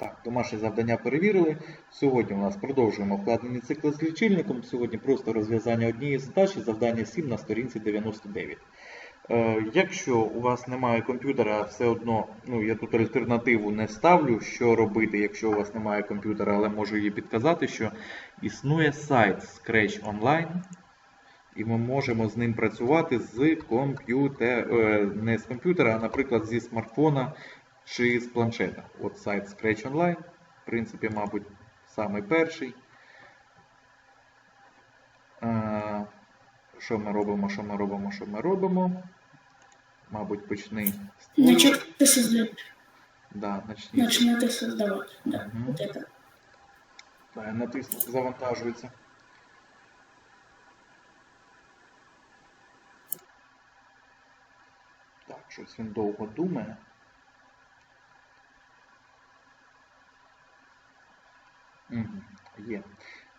Так, домашнє завдання перевірили. Сьогодні у нас продовжуємо вкладені цикли з лічильником. Сьогодні просто розв'язання однієї задачі, завдання 7 на сторінці 99. Е, якщо у вас немає комп'ютера, все одно, ну я тут альтернативу не ставлю, що робити, якщо у вас немає комп'ютера, але можу її підказати, що існує сайт Scratch Online, і ми можемо з ним працювати з комп'ютера, не з комп'ютера, а, наприклад, зі смартфона чи з планшета. От сайт Scratch Online, в принципі, мабуть, самий перший. Е, Що ми робимо, що ми робимо, що ми робимо? Мабуть, почни створювати. Начать создать. Да, начни. Начинать создавать. Да, Мгм. вот это. Да, я завантажується. Так, щось він довго думає. Є.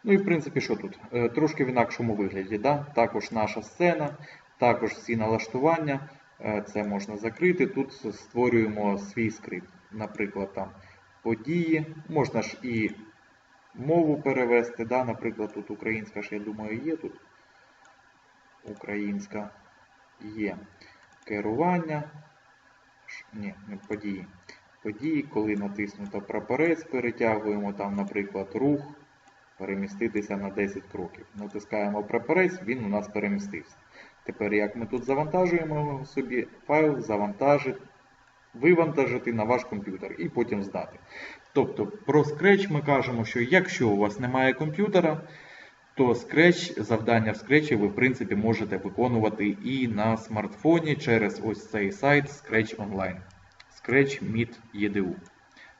Ну і в принципі, що тут? Е, Трошки в інакшому вигляді. Да? Також наша сцена, також всі налаштування. Е, Це можна закрити. Тут створюємо свій скрипт. Наприклад, там події. Можна ж і мову перевести. Да? Наприклад, тут українська ж, я думаю, є тут. Українська є. Керування. Ні, не події. Події, коли натиснуто прапорець, перетягуємо там, наприклад, рух, переміститися на 10 кроків. Натискаємо прапорець, він у нас перемістився. Тепер, як ми тут завантажуємо собі файл, завантажити, вивантажити на ваш комп'ютер і потім здати. Тобто про Scratch ми кажемо, що якщо у вас немає комп'ютера, то Scratch, завдання в Scratch ви в принципі можете виконувати і на смартфоні через ось цей сайт Scratch Online. Scratch Meet EDU.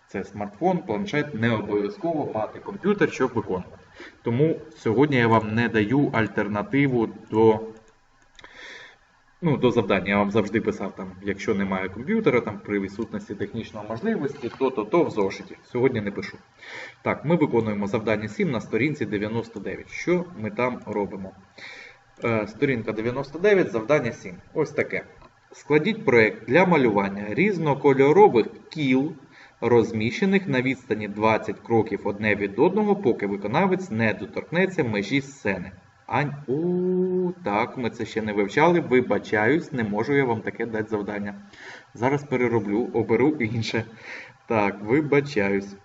Це смартфон, планшет, не обов'язково мати комп'ютер, щоб виконувати. Тому сьогодні я вам не даю альтернативу до, ну, до завдання. Я вам завжди писав, там, якщо немає комп'ютера, там, при відсутності технічної можливості, то, то, то в зошиті. Сьогодні не пишу. Так, ми виконуємо завдання 7 на сторінці 99. Що ми там робимо? Е, Сторінка 99, завдання 7. Ось таке. Складіть проєкт для малювання різнокольорових кіл, розміщених на відстані 20 кроків одне від одного, поки виконавець не доторкнеться межі сцени. Ань, у так, ми це ще не вивчали. Вибачаюсь, не можу я вам таке дати завдання. Зараз перероблю, оберу інше. Так, вибачаюсь.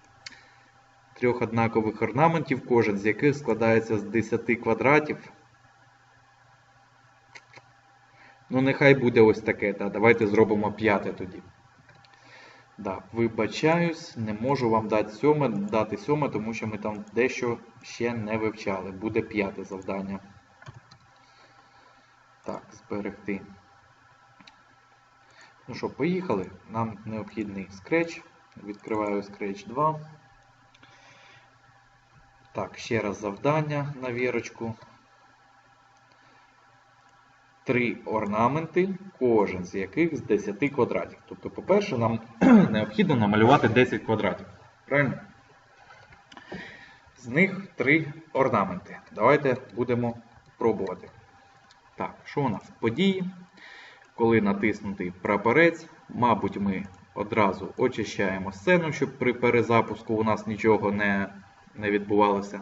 Трьох однакових орнаментів, кожен з яких складається з 10 квадратів. Ну, нехай буде ось таке. Та. Давайте зробимо п'яте тоді. Да, вибачаюсь, не можу вам дати сьоме, дати сьоме, тому що ми там дещо ще не вивчали. Буде п'яте завдання. Так, зберегти. Ну що, поїхали. Нам необхідний Scratch. Відкриваю Scratch 2. Так, ще раз завдання на вірочку. Три орнаменти, кожен з яких з 10 квадратів. Тобто, по-перше, нам необхідно намалювати 10 квадратів. Правильно? З них три орнаменти. Давайте будемо пробувати. Так, що у нас? Події. Коли натиснутий прапорець, мабуть, ми одразу очищаємо сцену, щоб при перезапуску у нас нічого не, не відбувалося.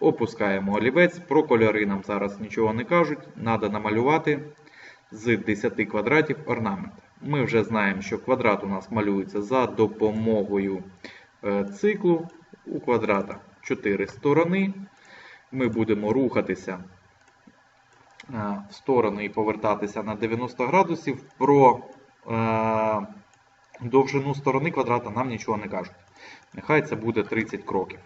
Опускаємо олівець, про кольори нам зараз нічого не кажуть. Треба намалювати з 10 квадратів орнамент. Ми вже знаємо, що квадрат у нас малюється за допомогою е, циклу. У квадрата 4 сторони. Ми будемо рухатися е, в сторони і повертатися на 90 градусів. Про е, довжину сторони квадрата нам нічого не кажуть. Нехай це буде 30 кроків.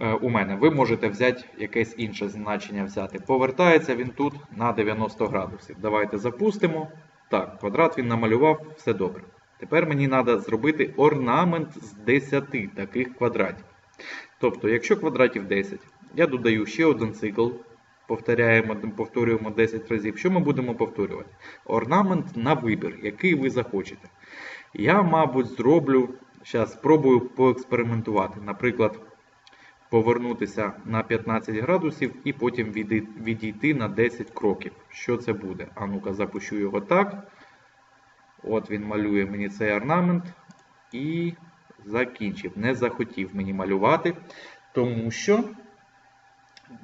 Е, у мене. Ви можете взяти якесь інше значення взяти. Повертається він тут на 90 градусів. Давайте запустимо. Так, квадрат він намалював, все добре. Тепер мені треба зробити орнамент з 10 таких квадратів. Тобто, якщо квадратів 10, я додаю ще один цикл. Повторяємо, повторюємо 10 разів. Що ми будемо повторювати? Орнамент на вибір, який ви захочете. Я, мабуть, зроблю. Зараз спробую поекспериментувати. Наприклад, повернутися на 15 градусів і потім відійти на 10 кроків. Що це буде? А ну-ка, запущу його так. От він малює мені цей орнамент. І закінчив. Не захотів мені малювати, тому що,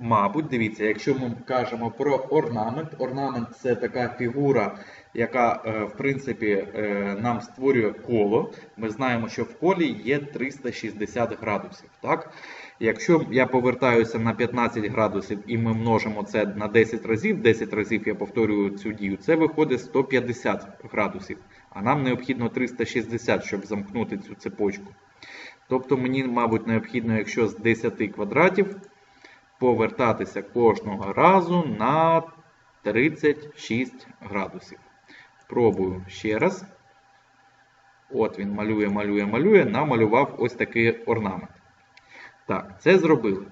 мабуть, дивіться, якщо ми кажемо про орнамент, орнамент це така фігура, яка, е, в принципі, е, нам створює коло. Ми знаємо, що в колі є 360 градусів. Так? Якщо я повертаюся на 15 градусів і ми множимо це на 10 разів, 10 разів я повторюю цю дію, це виходить 150 градусів. А нам необхідно 360, щоб замкнути цю цепочку. Тобто мені, мабуть, необхідно, якщо з 10 квадратів, повертатися кожного разу на 36 градусів. Пробую ще раз. От він малює, малює, малює, намалював ось такий орнамент. Так, це зробили.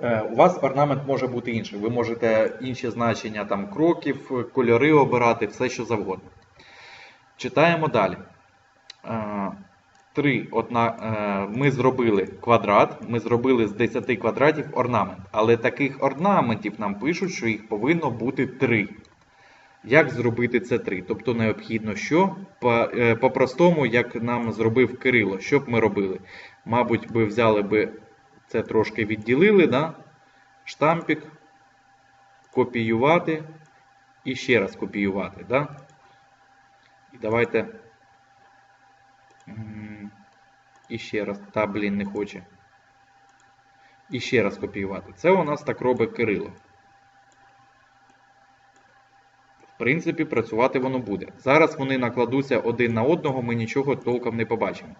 Е, У вас орнамент може бути інший. Ви можете інші значення там кроків, кольори обирати, все що завгодно. Читаємо далі. Е, Три, одна, е, ми зробили квадрат, ми зробили з 10 квадратів орнамент. Але таких орнаментів нам пишуть, що їх повинно бути 3. Як зробити це 3? Тобто необхідно що? Е, По-простому, як нам зробив Кирило, що б ми робили? Мабуть, би взяли би це трошки відділили, да? штампік, копіювати і ще раз копіювати. Да? І давайте. І ще раз. Та, блін, не хоче. І ще раз копіювати. Це у нас так робить Кирило. В принципі, працювати воно буде. Зараз вони накладуться один на одного, ми нічого толком не побачимо.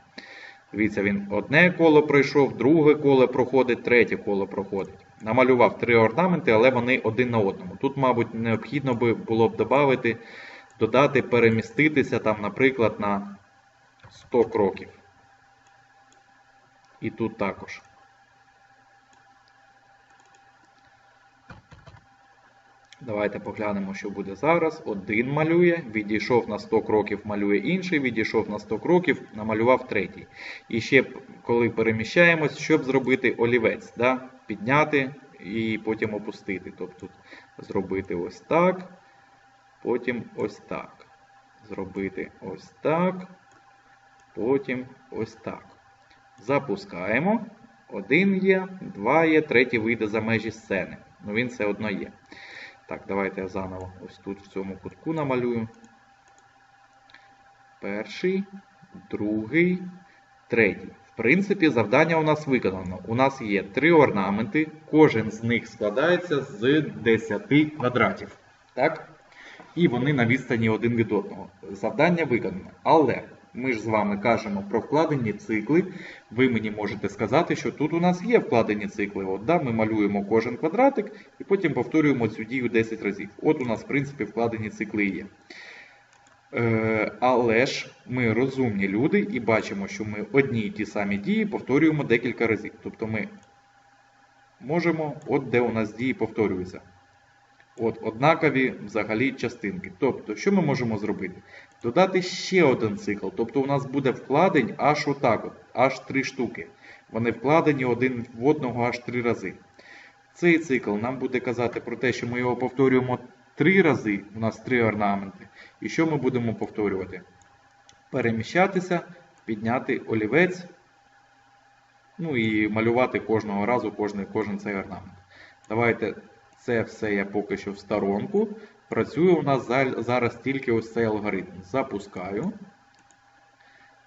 Дивіться, він одне коло пройшов, друге коло проходить, третє коло проходить. Намалював три орнаменти, але вони один на одному. Тут, мабуть, необхідно би було б додати, додати, переміститися там, наприклад, на 100 кроків. І тут також. Давайте поглянемо, що буде зараз. Один малює, відійшов на 100 кроків, малює інший, відійшов на 100 кроків, намалював третій. І ще, коли переміщаємось, щоб зробити олівець, да? підняти і потім опустити. Тобто зробити ось так, потім ось так. Зробити ось так, потім ось так. Запускаємо. Один є, два є, третій вийде за межі сцени. Ну він все одно є. Так, давайте я заново ось тут в цьому кутку намалюю. Перший, другий, третій. В принципі, завдання у нас виконано. У нас є три орнаменти, кожен з них складається з 10 квадратів. Так? І вони на відстані один від одного. Завдання виконано. Але ми ж з вами кажемо про вкладені цикли. Ви мені можете сказати, що тут у нас є вкладені цикли. От, да, ми малюємо кожен квадратик і потім повторюємо цю дію 10 разів. От у нас, в принципі, вкладені цикли є. Е, але ж ми розумні люди і бачимо, що ми одні й ті самі дії повторюємо декілька разів. Тобто ми можемо, от де у нас дії повторюються. От однакові взагалі частинки. Тобто, що ми можемо зробити? Додати ще один цикл. Тобто у нас буде вкладень аж отак, от, аж три штуки. Вони вкладені один в одного аж три рази. Цей цикл нам буде казати про те, що ми його повторюємо три рази, у нас три орнаменти. І що ми будемо повторювати? Переміщатися, підняти олівець, ну і малювати кожного разу кожен, кожен цей орнамент. Давайте це все я поки що в сторонку. Працює у нас зараз тільки ось цей алгоритм. Запускаю.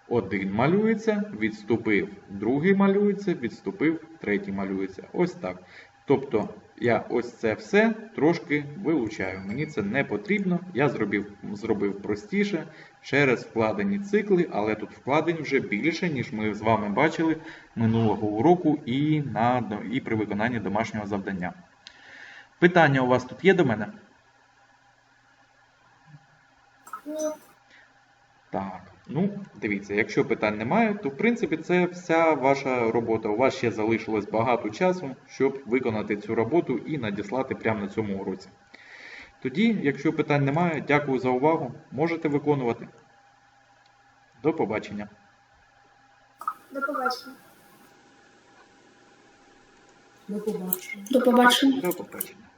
Один малюється, відступив, другий малюється, відступив, третій малюється. Ось так. Тобто я ось це все трошки вилучаю. Мені це не потрібно. Я зробив, зробив простіше через вкладені цикли, але тут вкладень вже більше, ніж ми з вами бачили минулого уроку і, на, і при виконанні домашнього завдання. Питання у вас тут є до мене? Так, ну дивіться, якщо питань немає, то в принципі це вся ваша робота. У вас ще залишилось багато часу, щоб виконати цю роботу і надіслати прямо на цьому уроці. Тоді, якщо питань немає, дякую за увагу. Можете виконувати. До побачення. До побачення. До побачення. До побачення. До побачення.